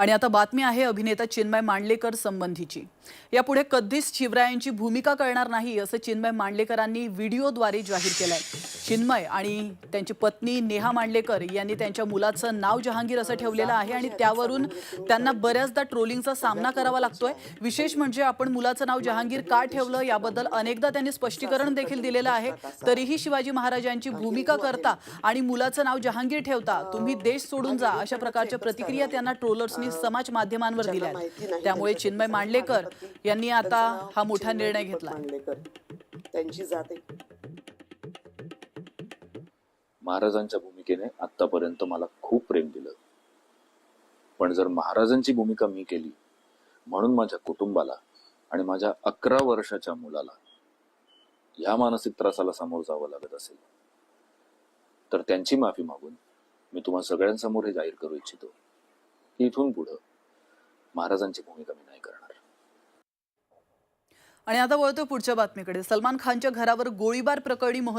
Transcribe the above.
आणि आता बातमी आहे अभिनेता चिन्मय मांडलेकर संबंधीची. यापुढे कधीच शिवरायांची भूमिका करणार नाही असं चिन्मय मांडलेकरांनी व्हिडिओद्वारे जाहीर केलं आहे चिन्मय आणि त्यांची पत्नी नेहा मांडलेकर यांनी त्यांच्या मुलाचं नाव जहांगीर असं ठेवलेलं आहे आणि त्यावरून त्यांना बऱ्याचदा ट्रोलिंगचा सामना करावा लागतोय. विशेष म्हणजे आपण मुलाचं नाव जहांगीर का ठेवलं याबद्दल अनेकदा त्यांनी स्पष्टीकरण देखील दिलेलं आहे. तरीही शिवाजी महाराजांची भूमिका करता आणि मुलाचं नाव जहांगीर ठेवता तुम्ही देश सोडून जा अशा प्रकारच्या प्रतिक्रिया त्यांना ट्रोलर्सनी समाज माध्यमांवर दिल्या आहेत. त्यामुळे चिन्मय मांडलेकर यांनी आता हा मोठा निर्णय घेतला त्यांची जाते महाराजांच्या भूमिकेने आतापर्यंत मला खूप प्रेम दिलं. पण जर महाराजांची भूमिका मी केली म्हणून माझ्या कुटुंबाला आणि माझ्या अकरा वर्षाच्या मुलाला ह्या मानसिक त्रासाला सामोरं जावं लागत असेल तर त्यांची माफी मागून मी तुम्हा सगळ्यांसमोर हे जाहीर करू इच्छितो की इथून पुढं महाराजांची भूमिका मी नाही करणार. आणि आता वळतो पुढच्या बातमीकडे. सलमान खानच्या घरावर गोळीबार प्रकरणी महत्त्व